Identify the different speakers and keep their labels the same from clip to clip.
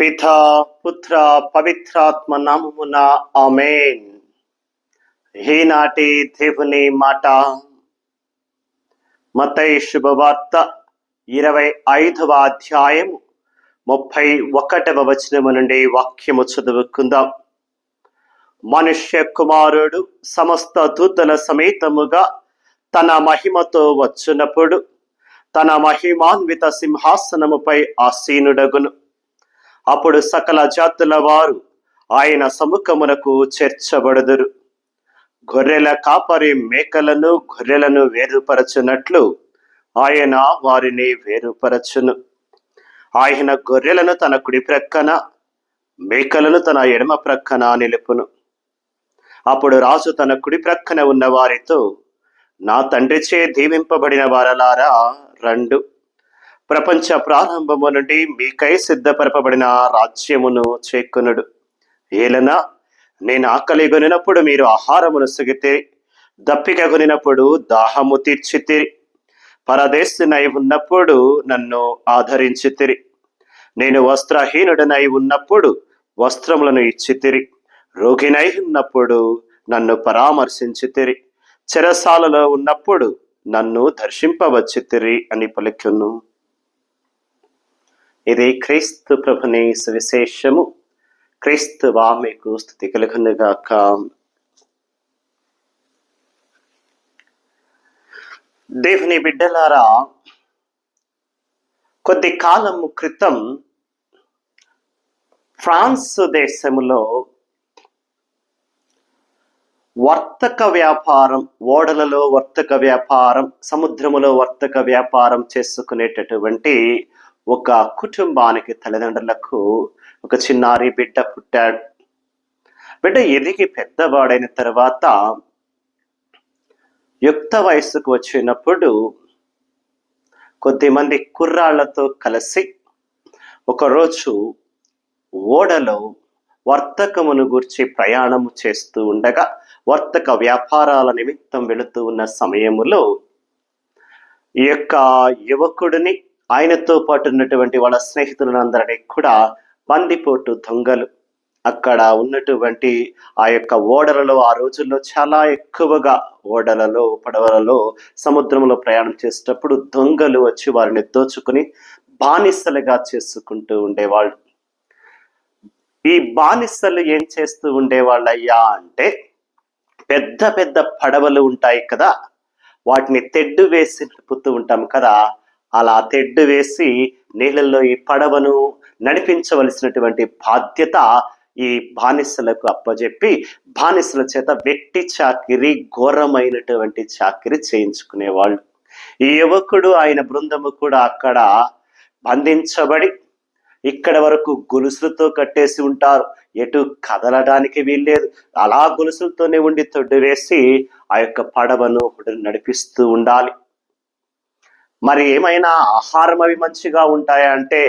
Speaker 1: పిత పుత్ర పవిత్రాత్మ నామమున ఆమెన్. ఈనాటి దేవుని మాట. మతై శుభవార్త ఇరవై ఐదవ అధ్యాయము ముప్పై ఒకటవ వచనము నుండి వాక్యము చదువుకుందాం. మనుష్య కుమారుడు సమస్త దూతల సమేతముగా తన మహిమతో వచ్చినప్పుడు తన మహిమాన్విత సింహాసనముపై ఆసీనుడగును. అప్పుడు సకల జాతుల వారు ఆయన సముఖమునకు చేర్చబడుదురు. గొర్రెల కాపరి మేకలను గొర్రెలను వేరుపరచునట్లు ఆయన వారిని వేరుపరచును. ఆయన గొర్రెలను తన కుడి ప్రక్కన మేకలను తన ఎడమ ప్రక్కన నిలుపును. అప్పుడు రాజు తన కుడి ప్రక్కన ఉన్న వారితో నా తండ్రిచే దీవింపబడిన వారలారా రెండు. ప్రపంచ ప్రారంభము నుండి మీకై సిద్ధపరపబడిన రాజ్యమును చేక్కునుడు ఏలన నేను ఆకలి కొనినప్పుడు మీరు ఆహారమును సుగితే దప్పిక కొనినప్పుడు దాహము తీర్చితిరి. పరదేశినై ఉన్నప్పుడు నన్ను ఆదరించితిరి. నేను వస్త్రహీనుడనై ఉన్నప్పుడు వస్త్రములను ఇచ్చితిరి. రోగినై ఉన్నప్పుడు నన్ను పరామర్శించితిరి. చెరసాలలో ఉన్నప్పుడు నన్ను దర్శింపవచ్చితిరి అని పలుకును. ఇది క్రీస్తు ప్రభుని సువిశేషము క్రీస్తు వామికు స్థుతి కలుగునుగాక దేవుని బిడ్డలారా కొద్ది కాలము క్రితం ఫ్రాన్స్ దేశములో వర్తక వ్యాపారం ఓడలలో వర్తక వ్యాపారం సముద్రములో వర్తక వ్యాపారం చేసుకునేటటువంటి ఒక కుటుంబానికి తల్లిదండ్రులకు ఒక చిన్నారి బిడ్డ పుట్టాడు. బిడ్డ ఎదిగి పెద్దవాడైన తర్వాత యుక్త వయస్సుకు వచ్చినప్పుడు కొద్దిమంది కుర్రాళ్ళతో కలిసి ఒకరోజు ఓడలో వర్తకమును గురించి ప్రయాణము చేస్తూ ఉండగా వర్తక వ్యాపారాల నిమిత్తం వెళుతూ ఉన్న సమయములో ఈ యొక్క యువకుడిని ఆయనతో పాటు ఉన్నటువంటి వాళ్ళ స్నేహితులందరినీ కూడా బందిపోటు దొంగలు. అక్కడ ఉన్నటువంటి ఆ యొక్క ఓడలలో ఆ రోజుల్లో చాలా ఎక్కువగా ఓడలలో పడవలలో సముద్రంలో ప్రయాణం చేసేటప్పుడు దొంగలు వచ్చి వారిని దోచుకుని బానిసలుగా చేసుకుంటూ ఉండేవాళ్ళు. ఈ బానిసలు ఏం చేస్తూ ఉండేవాళ్ళయ్యా అంటే పెద్ద పెద్ద పడవలు ఉంటాయి కదా వాటిని తెడ్డు వేసి నిలుపుతూ ఉంటాం కదా అలా తెడ్డు వేసి నీళ్ళల్లో ఈ పడవను నడిపించవలసినటువంటి బాధ్యత ఈ బానిసలకు అప్పజెప్పి బానిసల చేత వెట్టి చాకిరి ఘోరమైనటువంటి చాకిరి చేయించుకునేవాళ్ళు. ఈ యువకుడు ఆయన బృందము కూడా అక్కడ బంధించబడి ఇక్కడ వరకు గొలుసులతో కట్టేసి ఉంటారు. ఎటు కదలడానికి వీల్లేదు. అలా గొలుసులతోనే ఉండి తొడ్డు వేసి ఆ యొక్క పడవను నడిపిస్తూ ఉండాలి. మరి ఏమైనా ఆహారం అవి మంచిగా ఉంటాయా అంటే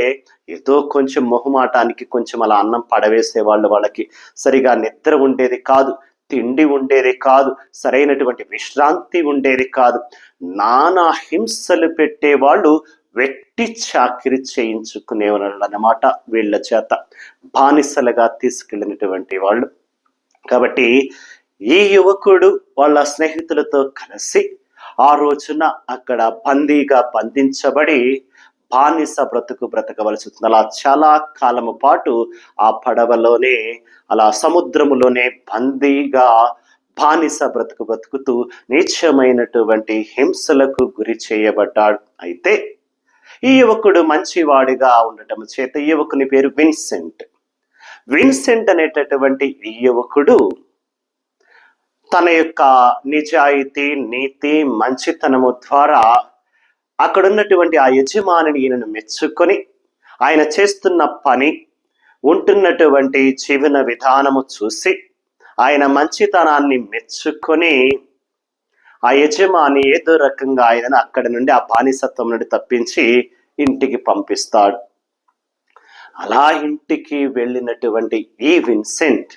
Speaker 1: ఏదో కొంచెం మొహమాటానికి కొంచెం అలా అన్నం పడవేసే వాళ్ళు వాళ్ళకి సరిగా నిద్ర ఉండేది కాదు తిండి ఉండేది కాదు సరైనటువంటి విశ్రాంతి ఉండేది కాదు. నానా హింసలు పెట్టేవాళ్ళు వెట్టి చాకిరి చేయించుకునేవాళ్ళు అన్నమాట వీళ్ళ చేత బానిసలుగా తీసుకెళ్ళినటువంటి వాళ్ళు. కాబట్టి ఈ యువకుడు వాళ్ళ స్నేహితులతో కలిసి ఆ రోజున అక్కడ బందీగా బంధించబడి బానిస బ్రతుకు బ్రతకవలసి వస్తుంది అలా చాలా కాలము పాటు ఆ పడవలోనే అలా సముద్రములోనే బందీగా బానిస బ్రతుకు బ్రతుకుతూ నీచమైనటువంటి హింసలకు గురి చేయబడ్డాడు. అయితే ఈ యువకుడు మంచివాడిగా ఉండటం చేత ఈ యువకుని పేరు విన్సెంట్. విన్సెంట్ అనేటటువంటి ఈ యువకుడు తన యొక్క నిజాయితీ నీతి మంచితనము ద్వారా అక్కడ ఉన్నటువంటి ఆ యజమానిని ఈయనను మెచ్చుకొని ఆయన చేస్తున్న పని ఉంటున్నటువంటి జీవన విధానము చూసి ఆయన మంచితనాన్ని మెచ్చుకొని ఆ యజమాని ఏదో రకంగా ఆయనను అక్కడి నుండి ఆ బానిసత్వం నుండి తప్పించి ఇంటికి పంపిస్తాడు. అలా ఇంటికి వెళ్ళినటువంటి ఈ విన్సెంట్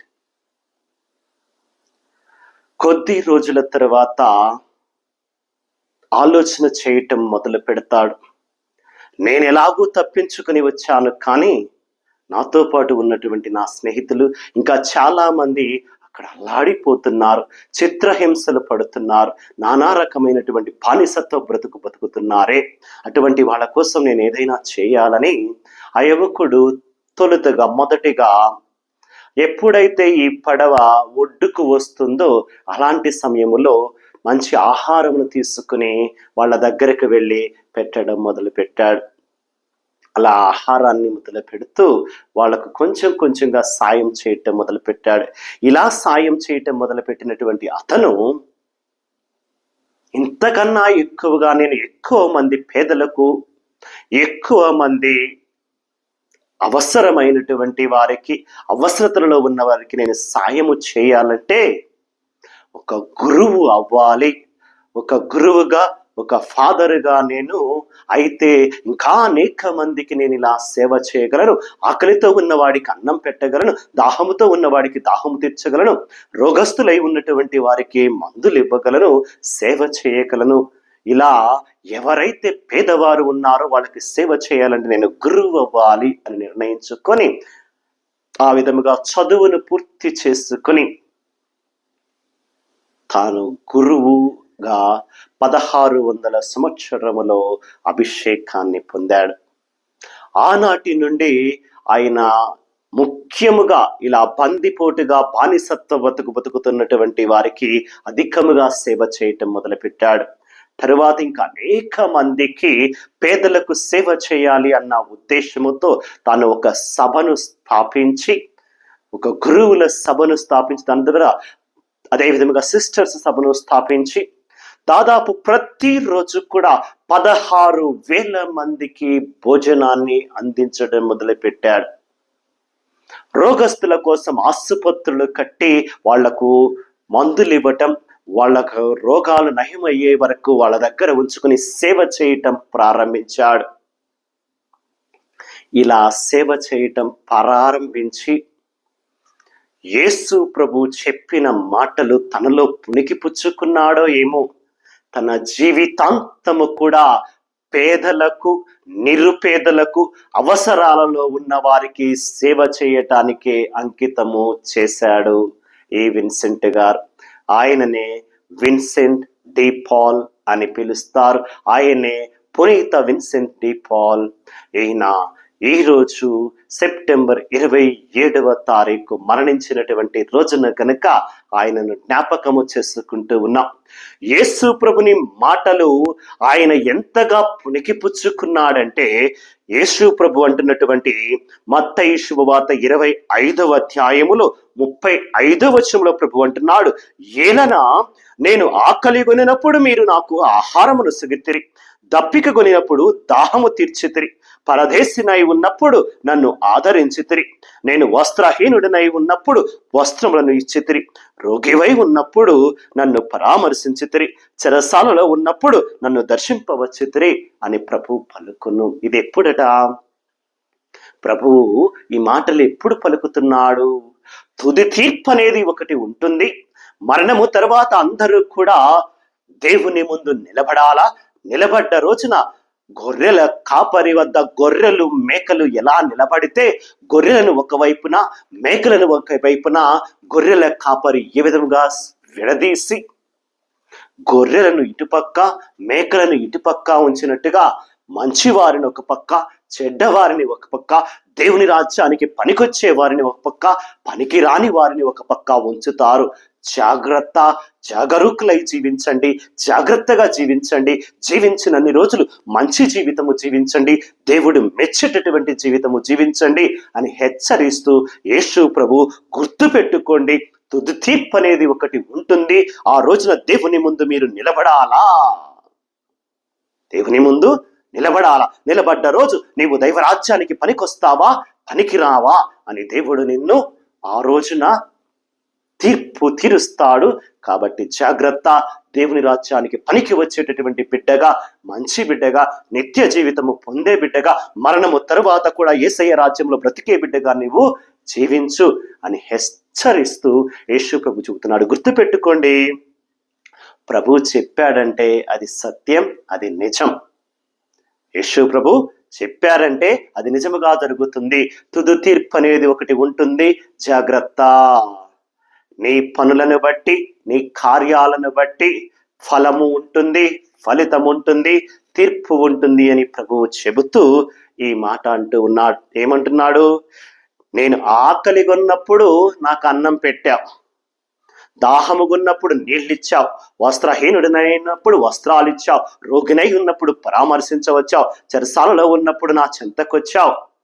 Speaker 1: కొద్ది రోజుల తర్వాత ఆలోచన చేయటం మొదలు పెడతాడు. నేను ఎలాగూ తప్పించుకుని వచ్చాను కానీ నాతో పాటు ఉన్నటువంటి నా స్నేహితులు ఇంకా చాలా మంది అక్కడ అల్లాడిపోతున్నారు చిత్రహింసలు పడుతున్నారు నానా రకమైనటువంటి బానిసత్వ బ్రతుకు బతుకుతున్నారే అటువంటి వాళ్ళ కోసం నేను ఏదైనా చేయాలని ఆ యువకుడు తొలుతగా మొదటిగా ఎప్పుడైతే ఈ పడవ ఒడ్డుకు వస్తుందో అలాంటి సమయంలో మంచి ఆహారమును తీసుకుని వాళ్ళ దగ్గరకు వెళ్ళి పెట్టడం మొదలు పెట్టాడు. అలా ఆహారాన్ని మొదలు పెడుతూ వాళ్ళకు కొంచెం కొంచెంగా సాయం చేయటం మొదలు పెట్టాడు. ఇలా సాయం చేయటం మొదలు పెట్టినటువంటి అతను ఇంతకన్నా ఎక్కువగా నేను ఎక్కువ మంది పేదలకు ఎక్కువ మంది అవసరమైనటువంటి వారికి అవసరతలలో ఉన్న వారికి నేను సాయము చేయాలంటే ఒక గురువు అవ్వాలి. ఒక గురువుగా ఒక ఫాదర్గా నేను అయితే ఇంకా అనేక మందికి నేను ఇలా సేవ చేయగలను. ఆకలితో ఉన్నవాడికి అన్నం పెట్టగలను దాహముతో ఉన్నవాడికి దాహము తీర్చగలను రోగస్తులై ఉన్నటువంటి వారికి మందులు ఇవ్వగలను సేవ చేయగలను. ఇలా ఎవరైతే పేదవారు ఉన్నారో వాళ్ళకి సేవ చేయాలంటే నేను గురువు అవ్వాలి అని నిర్ణయించుకొని ఆ విధముగా చదువును పూర్తి చేసుకొని తాను గురువుగా పదహారు వందల సంవత్సరములో అభిషేకాన్ని పొందాడు. ఆనాటి నుండి ఆయన ముఖ్యముగా ఇలా బందిపోటుగా బానిసత్వ బతుకు బతుకుతున్నటువంటి వారికి అధికముగా సేవ చేయటం మొదలుపెట్టాడు. తరువాత ఇంకా అనేక మందికి పేదలకు సేవ చేయాలి అన్న ఉద్దేశముతో తాను ఒక సభను స్థాపించి ఒక గురువుల సభను స్థాపించి దాని ద్వారా అదేవిధంగా సిస్టర్స్ సభను స్థాపించి దాదాపు ప్రతిరోజు కూడా పదహారు వేల మందికి భోజనాన్ని అందించడం మొదలుపెట్టాడు. రోగస్తుల కోసం ఆసుపత్రులు కట్టి వాళ్ళకు మందులు ఇవ్వటం వాళ్ళకు రోగాలు నయమయ్యే వరకు వాళ్ళ దగ్గర ఉంచుకుని సేవ చేయటం ప్రారంభించాడు. ఇలా సేవ చేయటం ప్రారంభించి యేసు ప్రభు చెప్పిన మాటలు తనలో పుణికి పుచ్చుకున్నాడో ఏమో తన జీవితాంతము కూడా పేదలకు నిరుపేదలకు అవసరాలలో ఉన్న వారికి సేవ చేయటానికే అంకితము చేశాడు ఏ విన్సెంట్ గారు. ఆయననే విన్సెంట్ డి పాల్ అని పిలుస్తారు. ఆయనే పునీత విన్సెంట్ డి పాల్. ఈయన ఈరోజు సెప్టెంబర్ ఇరవై ఏడవ తారీఖు మరణించినటువంటి రోజున కనుక ఆయనను జ్ఞాపకము చేసుకుంటూ ఉన్నాం. యేసు ప్రభుని మాటలు ఆయన ఎంతగా పుణికిపుచ్చుకున్నాడంటే యేసు ప్రభు అంటున్నటువంటి మత్తయి శుభవార్త ఇరవై ఐదవ అధ్యాయములో ముప్పై ఐదవ వచనంలో ప్రభు అంటున్నాడు ఏలనా నేను ఆకలి కొనినప్పుడు మీరు నాకు ఆహారమును సిగితిరి. దప్పిక కొనినప్పుడు దాహము తీర్చితిరి. పరదేశినై ఉన్నప్పుడు నన్ను ఆదరించితిరి. నేను వస్త్రహీనుడినై ఉన్నప్పుడు వస్త్రములను ఇచ్చితిరి. రోగివై ఉన్నప్పుడు నన్ను పరామర్శించితిరి. చెరసాలలో ఉన్నప్పుడు నన్ను దర్శింపవచ్చితిరి అని ప్రభు పలుకును. ఇది ఎప్పుడట ప్రభువు ఈ మాటలు ఎప్పుడు పలుకుతున్నాడు? తుది తీర్పు అనేది ఒకటి ఉంటుంది. మరణము తర్వాత అందరూ కూడా దేవుని ముందు నిలబడాలా? నిలబడ్డ రోజున గొర్రెల కాపరి వద్ద గొర్రెలు మేకలు ఎలా నిలబడితే గొర్రెలను ఒకవైపున మేకలను ఒక వైపున గొర్రెల కాపరి ఏ విధముగా విడదీసి గొర్రెలను ఇటుపక్క మేకలను ఇటుపక్క ఉంచినట్టుగా మంచివారిని ఒక పక్క చెడ్డవారిని ఒక పక్క దేవుని రాజ్యానికి పనికొచ్చే వారిని ఒక పక్క పనికి రాని వారిని ఒక పక్క ఉంచుతారు. జాగ్రత్త జాగరూకులై జీవించండి జాగ్రత్తగా జీవించండి జీవించినన్ని రోజులు మంచి జీవితము జీవించండి దేవుడు మెచ్చేటటువంటి జీవితము జీవించండి అని హెచ్చరిస్తూ యేసు ప్రభు గుర్తు పెట్టుకోండి. తుది తీర్పు అనేది ఒకటి ఉంటుంది. ఆ రోజున దేవుని ముందు మీరు నిలబడాలా? దేవుని ముందు నిలబడాలా? నిలబడ్డ రోజు నీవు దైవరాజ్యానికి పనికొస్తావా? పనికిరావా? అని దేవుడు నిన్ను ఆ రోజున తీర్పు తీరుస్తాడు. కాబట్టి జాగ్రత్త. దేవుని రాజ్యానికి పనికి వచ్చేటటువంటి బిడ్డగా మంచి బిడ్డగా నిత్య జీవితము పొందే బిడ్డగా మరణము తరువాత కూడా ఏసయ్య రాజ్యంలో బ్రతికే బిడ్డగా నీవు జీవించు అని హెచ్చరిస్తూ యేసు ప్రభు చెబుతున్నాడు. గుర్తుపెట్టుకోండి ప్రభు చెప్పాడంటే అది సత్యం అది నిజం. యేసు ప్రభు చెప్పారంటే అది నిజముగా జరుగుతుంది. తుది తీర్పు అనేది ఒకటి ఉంటుంది. జాగ్రత్త. నీ పనులను బట్టి నీ కార్యాలను బట్టి ఫలము ఉంటుంది ఫలితం ఉంటుంది తీర్పు ఉంటుంది అని ప్రభువు చెబుతూ ఈ మాట అంటూ ఉన్నాడు. ఏమంటున్నాడు? నేను ఆకలిగొన్నప్పుడు నాకు అన్నం పెట్టావు. దాహముగున్నప్పుడు నీళ్ళిచ్చావు. వస్త్రహీనుడినైనప్పుడు వస్త్రాలు ఇచ్చావు రోగినై ఉన్నప్పుడు పరామర్శించవచ్చావు. చెరసాలలో ఉన్నప్పుడు నా చెంతకొచ్చావు.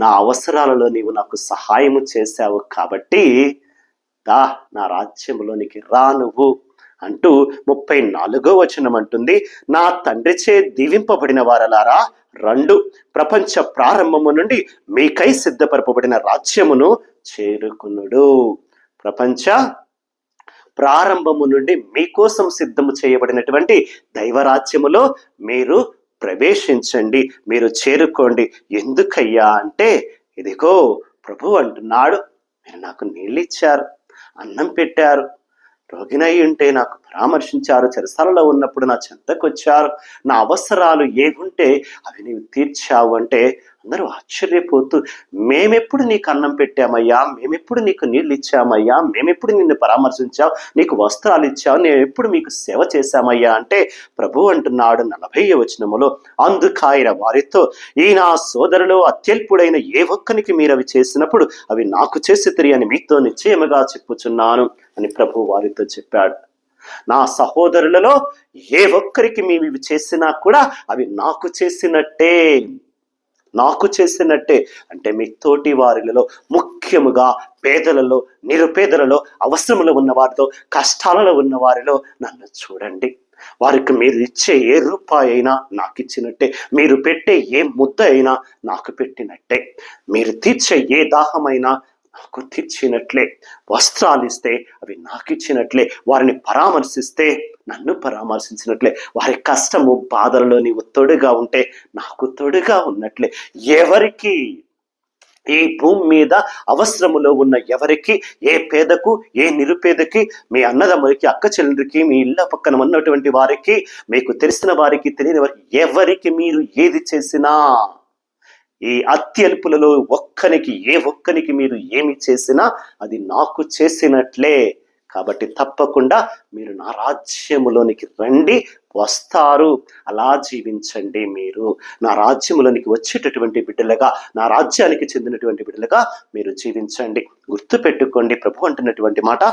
Speaker 1: నా అవసరాలలో నీవు నాకు సహాయము చేశావు కాబట్టి దా నా రాజ్యములోనికి రా నువ్వు అంటూ ముప్పై నాలుగో వచనం అంటుంది. నా తండ్రి చే దీవింపబడిన వారలారా రెండు. ప్రపంచ ప్రారంభము నుండి మీకై సిద్ధపరపబడిన రాజ్యమును చేరుకునుడు. ప్రపంచ ప్రారంభము నుండి మీకోసం సిద్ధము చేయబడినటువంటి దైవరాజ్యములో మీరు ప్రవేశించండి మీరు చేరుకోండి. ఎందుకయ్యా అంటే ఇదిగో ప్రభు అంటున్నాడు మీరు నాకు నీళ్ళు ఇచ్చారు. అన్నం పెట్టారు. రోగినై ఉంటే నాకు పరామర్శించారు. చెరసాలలో ఉన్నప్పుడు నా చెంతకు వచ్చారు నా అవసరాలు ఏవుంటే అవి నీవు తీర్చావు అంటే అందరూ ఆశ్చర్యపోతూ మేమెప్పుడు నీకు అన్నం పెట్టామయ్యా? మేమెప్పుడు నీకు నీళ్ళు ఇచ్చామయ్యా మేమెప్పుడు నిన్ను పరామర్శించావు? నీకు వస్త్రాలు ఇచ్చావు? నేను ఎప్పుడు మీకు సేవ చేశామయ్యా? అంటే ప్రభు అంటున్నాడు నలభై వచనములో అందుకాయన వారితో ఈ నా సోదరులు అత్యల్పుడైన ఏ ఒక్కనికి మీరు అవి చేసినప్పుడు అవి నాకు చేసి అని మీతో నిశ్చయముగా చెప్పుచున్నాను అని ప్రభు వారితో చెప్పాడు. నా సహోదరులలో ఏ ఒక్కరికి మేము ఇవి చేసినా కూడా అవి నాకు చేసినట్టే. నాకు చేసినట్టే. అంటే మీ తోటి వారిలో ముఖ్యముగా పేదలలో నిరుపేదలలో అవసరములో ఉన్న వారితో కష్టాలలో ఉన్న వారిలో నన్ను చూడండి. వారికి మీరు ఇచ్చే ఏ రూపాయి అయినా నాకు ఇచ్చినట్టే. మీరు పెట్టే ఏ ముద్ద అయినా నాకు పెట్టినట్టే. మీరు తీర్చే ఏ దాహమైనా నాకు తీర్చినట్లే వస్త్రాలు ఇస్తే అవి నాకు ఇచ్చినట్లే వారిని పరామర్శిస్తే నన్ను పరామర్శించినట్లే వారి కష్టము బాధలలో నీవు తోడుగా ఉంటే నాకు తోడుగా ఉన్నట్లే. ఎవరికి? ఈ భూమి మీద అవసరములో ఉన్న ఎవరికి? ఏ పేదకు? ఏ నిరుపేదకి? మీ అన్నదమ్ములకి అక్క చెల్లెలకి మీ ఇళ్ళ పక్కన ఉన్నటువంటి వారికి మీకు తెలిసిన వారికి తెలియని వారికి ఎవరికి మీరు ఏది చేసినా ఈ అత్యల్పులలో ఒక్కనికి ఏ ఒక్కనికి మీరు ఏమి చేసినా అది నాకు చేసినట్లే. కాబట్టి తప్పకుండా మీరు నా రాజ్యములోనికి రండి వస్తారు. అలా జీవించండి మీరు. నా రాజ్యములోనికి వచ్చేటటువంటి బిడ్డలుగా నా రాజ్యానికి చెందినటువంటి బిడ్డలుగా మీరు జీవించండి. గుర్తుపెట్టుకోండి ప్రభు అంటున్నటువంటి మాట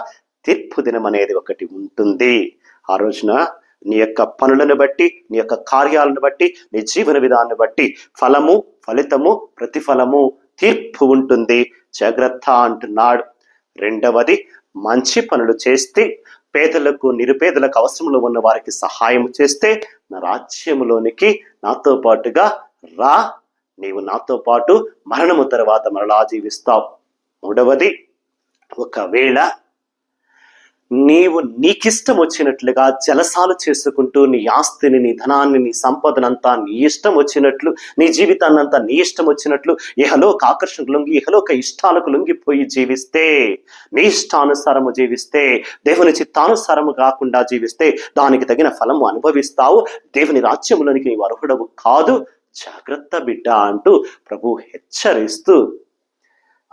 Speaker 1: తీర్పు దినం అనేది ఒకటి ఉంటుంది. ఆ రోజున నీ యొక్క పనులను బట్టి నీ యొక్క కార్యాలను బట్టి నీ జీవన విధానాన్ని బట్టి ఫలము ఫలితము ప్రతిఫలము తీర్పు ఉంటుంది. జాగ్రత్త అంటున్నాడు. రెండవది మంచి పనులు చేస్తే పేదలకు నిరుపేదలకు అవసరంలో ఉన్న వారికి సహాయం చేస్తే నా రాజ్యములోనికి నాతో పాటుగా రా. నీవు నాతో పాటు మరణము తర్వాత మరలా జీవిస్తావు. మూడవది ఒకవేళ నీవు నీకిష్టం వచ్చినట్లుగా జలసాలు చేసుకుంటూ నీ ఆస్తిని నీ ధనాన్ని నీ సంపదనంతా నీ ఇష్టం వచ్చినట్లు నీ జీవితాన్నంతా నీ ఇష్టం వచ్చినట్లు ఇహలోక ఆకర్షణకు లొంగి ఇహలోక ఇష్టాలకు లొంగిపోయి జీవిస్తే నీ ఇష్టానుసారము జీవిస్తే దేవుని చిత్తానుసారము కాకుండా జీవిస్తే దానికి తగిన ఫలము అనుభవిస్తావు. దేవుని రాజ్యములోనికి నీవు అర్హుడవు కాదు. జాగ్రత్త బిడ్డ అంటూ ప్రభు హెచ్చరిస్తూ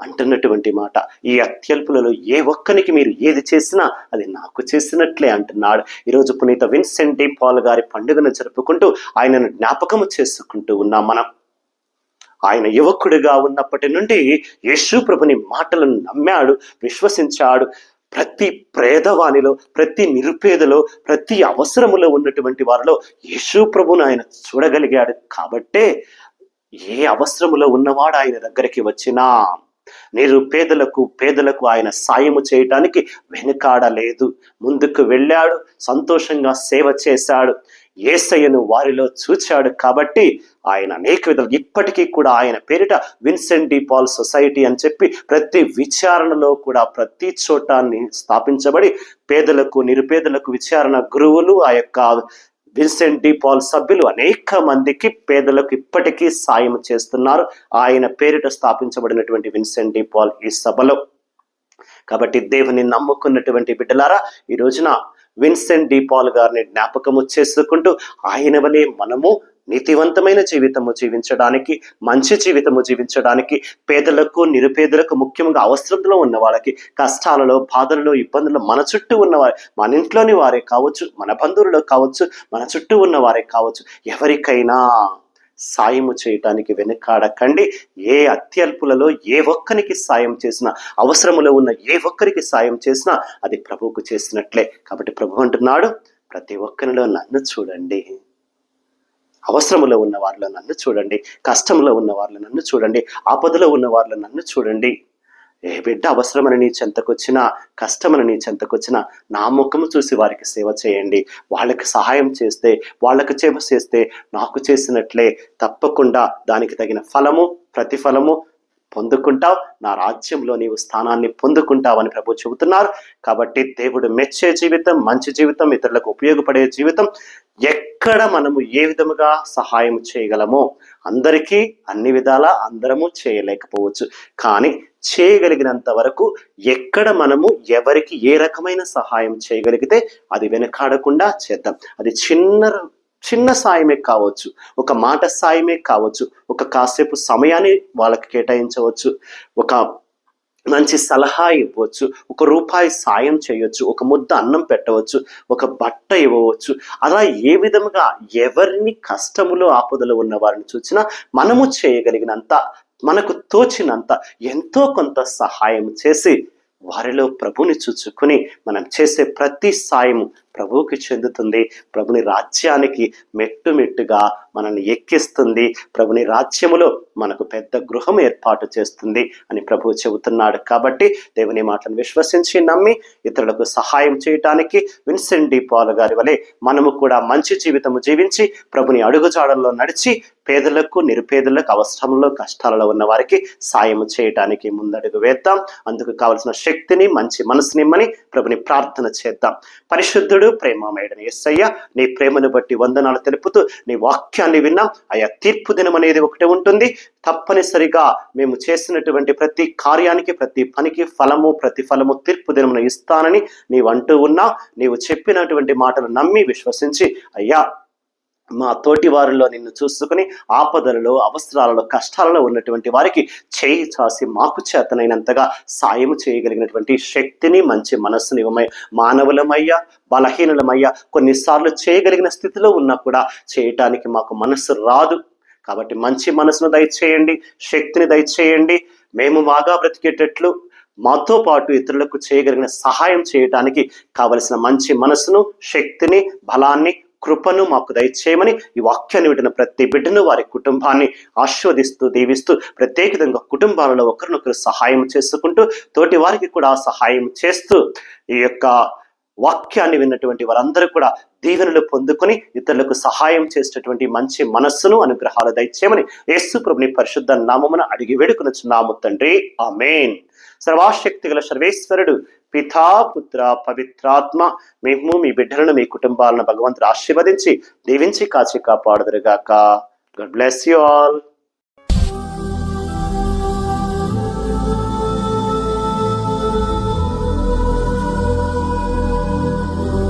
Speaker 1: అంటున్నటువంటి మాట. ఈ అత్యల్పులలో ఏ ఒక్కనికి మీరు ఏది చేసినా అది నాకు చేసినట్లే అంటున్నాడు. ఈరోజు పునీత విన్సెంట్ డి పాల్ గారి పండుగను జరుపుకుంటూ ఆయనను జ్ఞాపకము చేసుకుంటూ ఉన్నాం మనం. ఆయన యువకుడిగా ఉన్నప్పటి నుండి యేసు ప్రభుని మాటలను నమ్మాడు విశ్వసించాడు. ప్రతి పేదవానిలో ప్రతి నిరుపేదలో ప్రతి అవసరములో ఉన్నటువంటి వారిలో యేసు ప్రభును ఆయన చూడగలిగాడు కాబట్టే ఏ అవసరములో ఉన్నవాడు ఆయన దగ్గరికి వచ్చినా నిరుపేదలకు పేదలకు ఆయన సాయము చేయటానికి వెనుకాడలేదు. ముందుకు వెళ్ళాడు సంతోషంగా సేవ చేశాడు. ఏసయ్యను వారిలో చూచాడు కాబట్టి ఆయన అనేక విధాలు ఇప్పటికీ కూడా ఆయన పేరిట విన్సెంట్ డి. పాల్ సొసైటీ అని చెప్పి ప్రతి విచారణలో కూడా ప్రతి చోటాన్ని స్థాపించబడి పేదలకు నిరుపేదలకు విచారణ గురువులు ఆ యొక్క విన్సెంట్ డి పాల్ సభ్యులు అనేక మందికి పేదలకు ఇప్పటికీ సాయం చేస్తున్నారు. ఆయన పేరిట స్థాపించబడినటువంటి విన్సెంట్ డి పాల్ ఈ సభలో. కాబట్టి దేవుని నమ్ముకున్నటువంటి బిడ్డలారా ఈ రోజున విన్సెంట్ డి పాల్ గారిని జ్ఞాపకము చేసుకుంటూ ఆయన వలె మనము నీతివంతమైన జీవితము జీవించడానికి మంచి జీవితము జీవించడానికి పేదలకు నిరుపేదలకు ముఖ్యంగా అవసరంలో ఉన్న వాళ్ళకి కష్టాలలో బాధలలో ఇబ్బందులు మన చుట్టూ ఉన్నవారు మన ఇంట్లోని వారే కావచ్చు మన బంధువులలో కావచ్చు మన చుట్టూ ఉన్న వారే కావచ్చు ఎవరికైనా సాయము చేయటానికి వెనుకాడకండి. ఏ అత్యల్పులలో ఏ ఒక్కరికి సాయం చేసినా అవసరములో ఉన్న ఏ ఒక్కరికి సాయం చేసినా అది ప్రభువుకు చేసినట్లే. కాబట్టి ప్రభు అంటున్నాడు ప్రతి ఒక్కరిలో నన్ను చూడండి. అవసరములో ఉన్న వారిలో నన్ను చూడండి కష్టంలో ఉన్న వారిలో నన్ను చూడండి ఆపదలో ఉన్న వారిలో నన్ను చూడండి. ఏ బిడ్డ అవసరమని నీ చెంతకొచ్చినా కష్టమని నీ చెంతకొచ్చినా నా ముఖము చూసి వారికి సేవ చేయండి. వాళ్ళకి సహాయం చేస్తే వాళ్ళకి సేవ చేస్తే నాకు చేసినట్లే తప్పకుండా దానికి తగిన ఫలము ప్రతిఫలము పొందుకుంటావు. నా రాజ్యంలో నీవు స్థానాన్ని పొందుకుంటావని ప్రభు చెబుతున్నారు. కాబట్టి దేవుడు మెచ్చే జీవితం మంచి జీవితం ఇతరులకు ఉపయోగపడే జీవితం ఎక్కడ మనము ఏ విధముగా సహాయం చేయగలమో అందరికీ అన్ని విధాల అందరము చేయలేకపోవచ్చు. కానీ చేయగలిగినంత వరకు ఎక్కడ మనము ఎవరికి ఏ రకమైన సహాయం చేయగలిగితే అది వెనకాడకుండా చేద్దాం. అది చిన్న చిన్న సాయమే కావచ్చు ఒక మాట సాయమే కావచ్చు ఒక కాసేపు సమయాన్ని వాళ్ళకి కేటాయించవచ్చు ఒక మంచి సలహా ఇవ్వచ్చు ఒక రూపాయి సాయం చేయొచ్చు ఒక ముద్ద అన్నం పెట్టవచ్చు ఒక బట్ట ఇవ్వవచ్చు. అలా ఏ విధముగా ఎవరిని కష్టములో ఆపదలో ఉన్న వారిని చూసినా మనము చేయగలిగినంత మనకు తోచినంత ఎంతో కొంత సహాయం చేసి వారిలో ప్రభుని చూచుకుని మనం చేసే ప్రతి సాయము ప్రభువుకి చెందుతుంది. ప్రభుని రాజ్యానికి మెట్టు మెట్టుగా మనల్ని ఎక్కిస్తుంది. ప్రభుని రాజ్యములో మనకు పెద్ద గృహం ఏర్పాటు చేస్తుంది అని ప్రభువు చెబుతున్నాడు. కాబట్టి దేవుని మాటను విశ్వసించి నమ్మి ఇతరులకు సహాయం చేయటానికి విన్సెంట్ డి గారి వలె మనము కూడా మంచి జీవితము జీవించి ప్రభుని అడుగుజాడల్లో నడిచి పేదలకు నిరుపేదలకు అవసరంలో కష్టాలలో ఉన్న వారికి సాయం చేయటానికి ముందడుగు వేద్దాం. అందుకు కావలసిన శక్తిని మంచి మనసునిమ్మని ప్రభుని ప్రార్థన చేద్దాం. పరిశుద్ధుడు ప్రేమమేడని ఎస్సయ్య నీ ప్రేమను బట్టి వందనాలు తెలుపుతూ నీ వాక్యాన్ని విన్నాం. అయ్యా తీర్పు దినం అనేది ఒకటి ఉంటుంది. తప్పనిసరిగా మేము చేసినటువంటి ప్రతి కార్యానికి ప్రతి పనికి ఫలము ప్రతిఫలము తీర్పు దినమును ఇస్తానని నీవు అంటూ ఉన్నా నీవు చెప్పినటువంటి మాటలు నమ్మి విశ్వసించి అయ్యా మా తోటి వారిలో నిన్ను చూసుకుని ఆపదలలో అవసరాలలో కష్టాలలో ఉన్నటువంటి వారికి చేయి చాసి మాకు చేతనైనంతగా సాయం చేయగలిగినటువంటి శక్తిని మంచి మనస్సుని ఇవ్వమై మానవులమయ్యా బలహీనులమయ్యా కొన్నిసార్లు చేయగలిగిన స్థితిలో ఉన్నా కూడా చేయటానికి మాకు మనస్సు రాదు. కాబట్టి మంచి మనసును దయచేయండి శక్తిని దయచేయండి. మేము బాగా బ్రతికేటట్లు మాతో పాటు ఇతరులకు చేయగలిగిన సహాయం చేయటానికి కావలసిన మంచి మనసును శక్తిని బలాన్ని కృపను మాకు దయచేయమని ఈ వాక్యాన్ని వింటున్న ప్రతి బిడ్డను వారి కుటుంబాన్ని ఆస్వాదిస్తూ దీవిస్తూ ప్రత్యేకంగా కుటుంబాలలో ఒకరినొకరు సహాయం చేసుకుంటూ తోటి వారికి కూడా సహాయం చేస్తూ ఈ యొక్క వాక్యాన్ని విన్నటువంటి వారందరూ కూడా దీవెనలు పొందుకొని ఇతరులకు సహాయం చేసేటటువంటి మంచి మనస్సును అనుగ్రహాలు దయచేయమని యేసు ప్రభుని పరిశుద్ధ నామమున అడిగి వేడుకొనుచున్నాము తండ్రి. ఆమేన్. సర్వాశక్తి గల సర్వేశ్వరుడు పితా పుత్ర పవిత్రాత్మ. మేము మీ బిడ్డలను మీ కుటుంబాలను భగవంతుడు ఆశీర్వదించి దీవించి కాచి కాపాడుదురుగాక. God bless you all